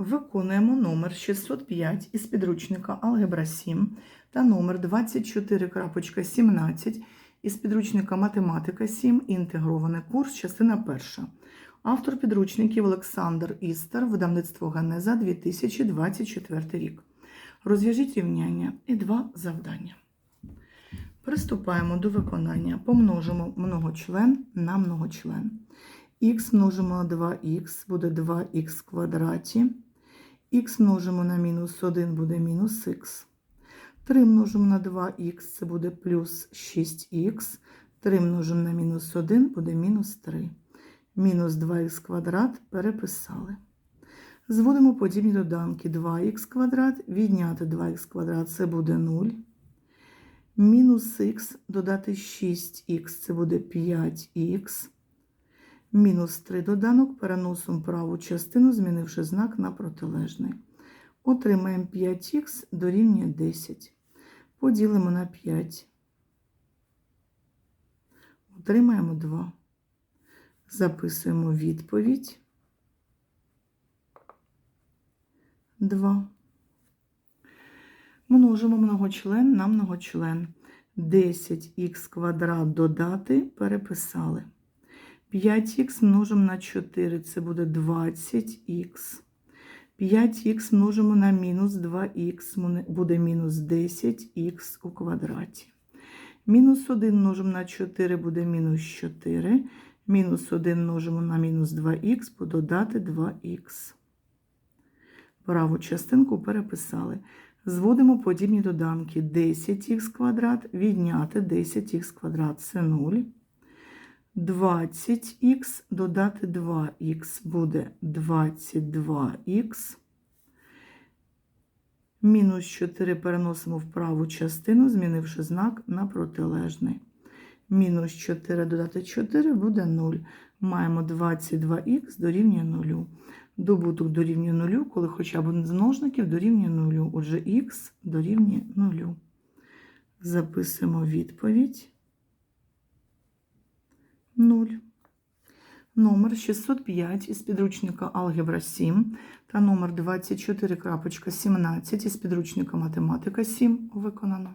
Виконуємо номер 605 із підручника Алгебра 7 та номер 24.17 із підручника Математика 7. Інтегрований курс, частина перша. Автор підручників Олександр Істер, видавництво Ганеза 2024 рік. Розв'яжіть рівняння і два завдання. Приступаємо до виконання. Помножимо многочлен на многочлен. Х множимо на 2х буде 2х в квадраті. Х множимо на мінус 1 буде мінус х. 3 множимо на 2х це буде плюс 6х. 3 множимо на мінус 1 буде мінус 3. Мінус 2х квадрат переписали. Зводимо подібні доданки 2х квадрат, відняти 2х квадрат це буде 0. Мінус х додати 6х це буде 5х. Мінус 3 доданок переносимо праву частину, змінивши знак на протилежний. Отримаємо 5х дорівнює 10. Поділимо на 5. Отримаємо 2. Записуємо відповідь. 2. Множимо многочлен на многочлен. 10х квадрат додати переписали. 5х множимо на 4, це буде 20х. 5х множимо на мінус 2х, буде мінус 10х у квадраті. Мінус 1 множимо на 4 буде мінус 4. Мінус 1 множимо на мінус 2х, пододати 2х. Праву частинку переписали. Зводимо подібні доданки 10х квадрат, відняти 10х квадрат це 0. 20х додати 2х буде 22х. Мінус 4 переносимо в праву частину, змінивши знак на протилежний. Мінус 4 додати 4 буде 0. Маємо 22х дорівнює 0. Добуток дорівнює 0, коли хоча б один з множників дорівнює 0. Отже, х дорівнює 0. Записуємо відповідь. 0. Номер 605 із підручника Алгебра 7 та номер 24.17 із підручника Математика 7 виконано.